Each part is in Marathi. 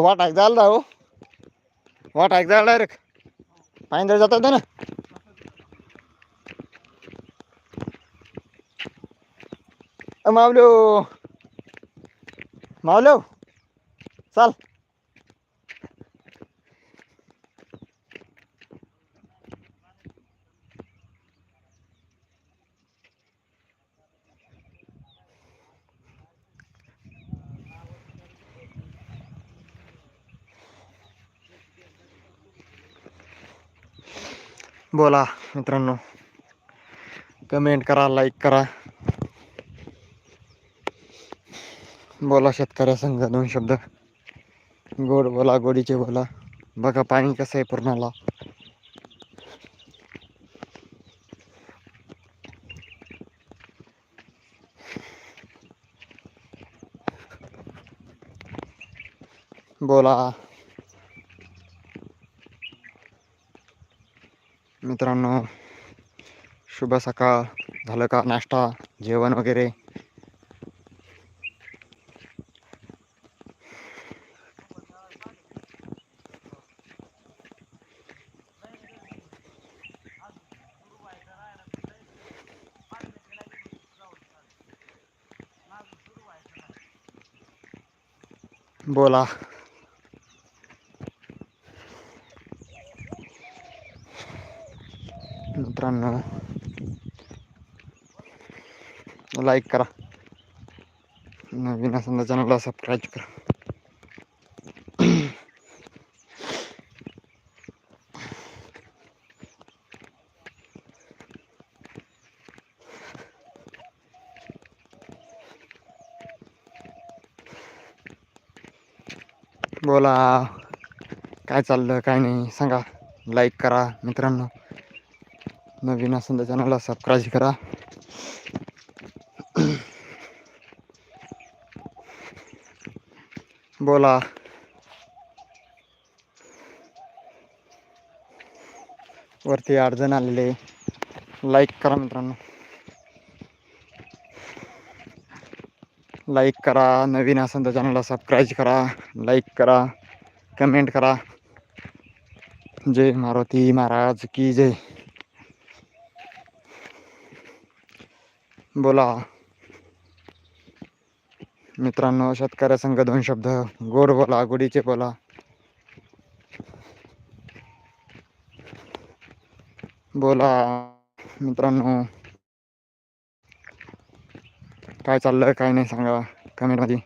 वाट जाल ना हो वाट ऐक जायला डायरेक्ट पायंदळ जातात ना. मावलो मावलो चाल. बोला मित्रांनो. कमेंट करा लाईक करा. बोला शेतकऱ्या संघ दोन शब्द. गोड बोला गोडीचे बोला. बघा पाणी कसं आहे पूर्णाला. बोला. मित्रांनो शुभ सकाळ. झालं का नाश्ता जेवण वगैरे? बोला. मित्रांनो लाईक करा. नवीन असेल चॅनलला सबस्क्राईब करा. बोला. काय चाललं काय नाही सांगा. लाईक करा मित्रांनो. नवीन असेल तर चॅनलला सबस्क्राईब करा। बोला। वरती आठ आलेले। लाईक करा मित्रांनो। लाईक करा, नवीन असेल तर चॅनलला सबस्क्राईब करा लाईक करा कमेंट करा। जय मारुती महाराज की जय। बोला. मित्रांनो शेतकऱ्या संघ दोन शब्द. गोड बोला गुडीचे बोला. बोला मित्रांनो. काय चाललं काय नाही सांगा. कमेंटमध्ये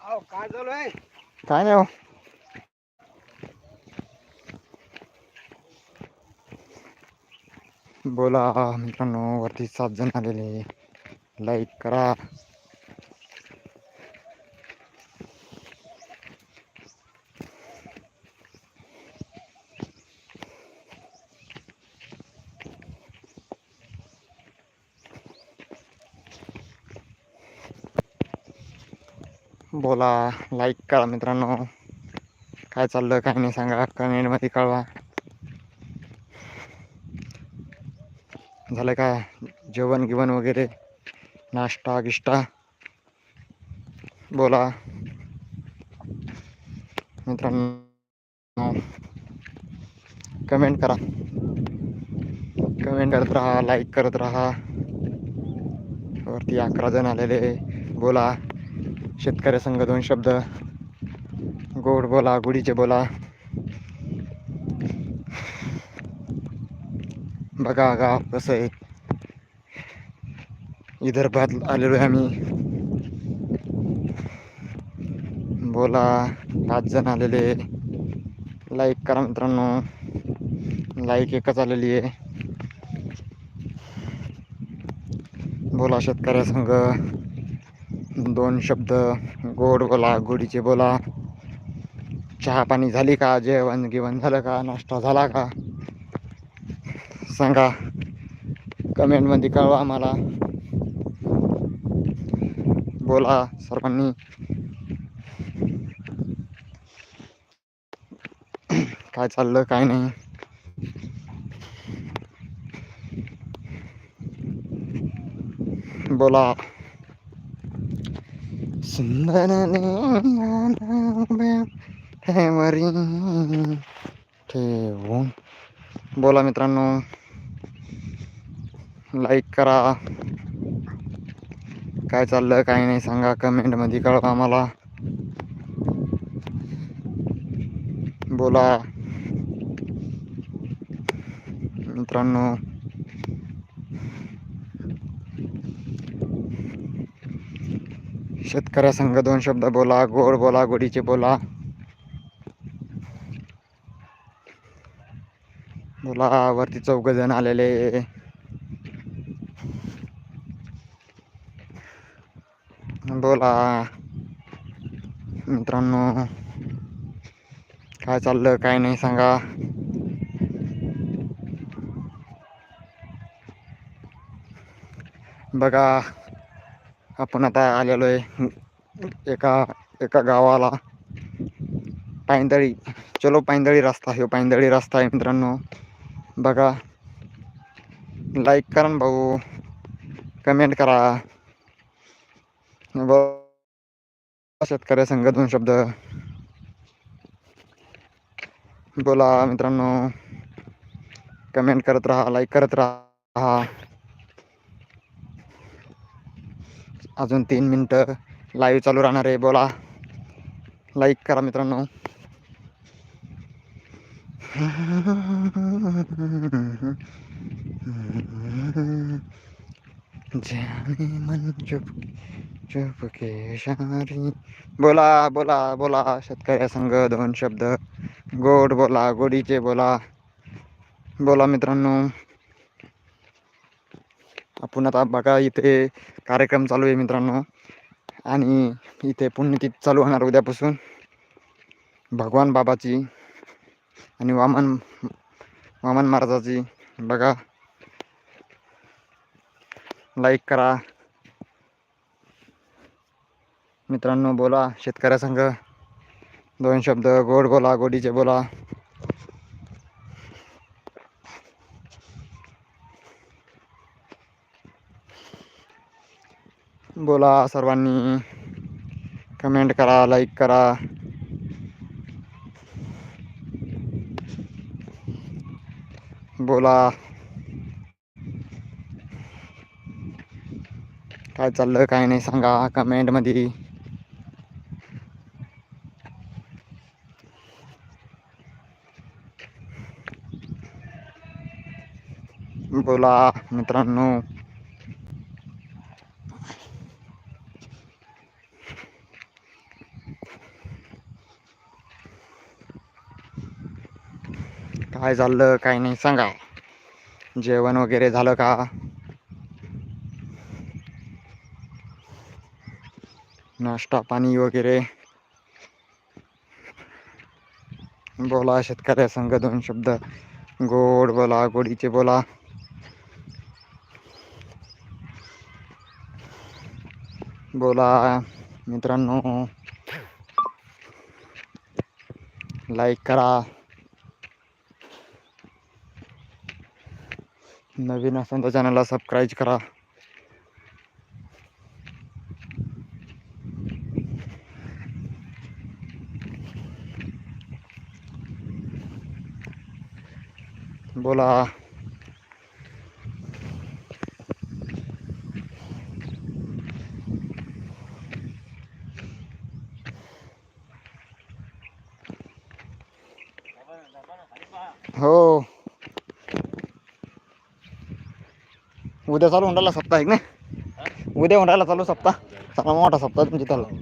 अहो काय चालू आहे काय नाही हो बोला मित्रांनो वरती सात जण आलेले लाईक करा बोला लाईक करा मित्रांनो. काय चाललं काय नाही सांगा. कमेंटमध्ये कळवा. झालं का जेवण गिवण वगैरे? नाश्ता गिष्टा? बोला. मित्रांनो कमेंट करा. कमेंट करत राहा लाईक करत राहा. वरती अकरा जण आलेले. बोला. शेतकऱ्या संघ दोन शब्द. गोड बोला गुढीचे बोला. बघा गाव कसं आहे. विदर्भात आलेलो आहे आम्ही. बोला पाच जण आलेले. लाईक करा मित्रांनो. लाईक एकच आलेली आहे. बोला शेतकऱ्या संघ. दोन शब्द गोड बोला गोडीचे बोला. चहा पाणी झाली का? जेवण गिवण झालं का? नाश्ता झाला का? सांगा. कमेंटमध्ये कळवा मला बोला सर्वांनी. काय चाललं? काय नाही. बोला. सुंदर ठेवून बोला मित्रांनो लाईक करा. काय चाललं काय नाही सांगा कमेंटमध्ये कळवा आम्हाला. बोला. मित्रांनो शेतकऱ्यासंग दोन शब्द बोला गोड बोला गोडीचे बोला. बोला वरती चौघ जण आलेले. बोला. मित्रांनो काय चाललं काय नाही सांगा. बघा. आपण आता आलेलो आहे एका एका गावाला. पायंदळी. चलो पायंदळी रस्ता हे हो, पायंदळी रस्ता आहे मित्रांनो. बघा. लाईक करा ना भाऊ. कमेंट करा. ब- शेतकऱ्यासंग दोन शब्द. बोला मित्रांनो. कमेंट करत राहा लाईक करत राहा. अजून तीन मिनटं लाईव्ह चालू राहणार आहे. बोला. लाईक करा मित्रांनो. जाने मन चुप चुप के शारी बोला बोला बोला. शेतकऱ्या संघ दोन शब्द. गोड बोला गोडीचे बोला. बोला मित्रांनो. आपण आता बघा इथे कार्यक्रम चालू आहे मित्रांनो. आणि इथे पुण्यतिथी चालू होणार उद्यापासून. भगवान बाबाची आणि वामन वामन महाराजाची. बघा. लाईक करा. मित्रांनो बोला. शेतकऱ्यासंघ दोन शब्द. गोड बोला गोडीचे बोला. बोला सर्वांनी. कमेंट करा लाईक करा. बोला. काय चाललं काय नाही सांगा कमेंटमध्ये बोला मित्रांनो. काय चाललं काय नाही सांगा. जेवण वगैरे झालं का? नाश्ता पाणी वगैरे. बोला शेतकऱ्या संघ दोन शब्द. गोड बोला गोडीचे बोला. बोला मित्रांनो. लाईक करा. नवीन असेल तर चॅनलला सबस्क्राईब करा. बोला. हो. उद्या चालू होऊन राहिला सप्ताह एक नाही. उद्या होऊन राहिला चालू सप्ताह. चांगला मोठा सप्ताह तुमच्या त्याला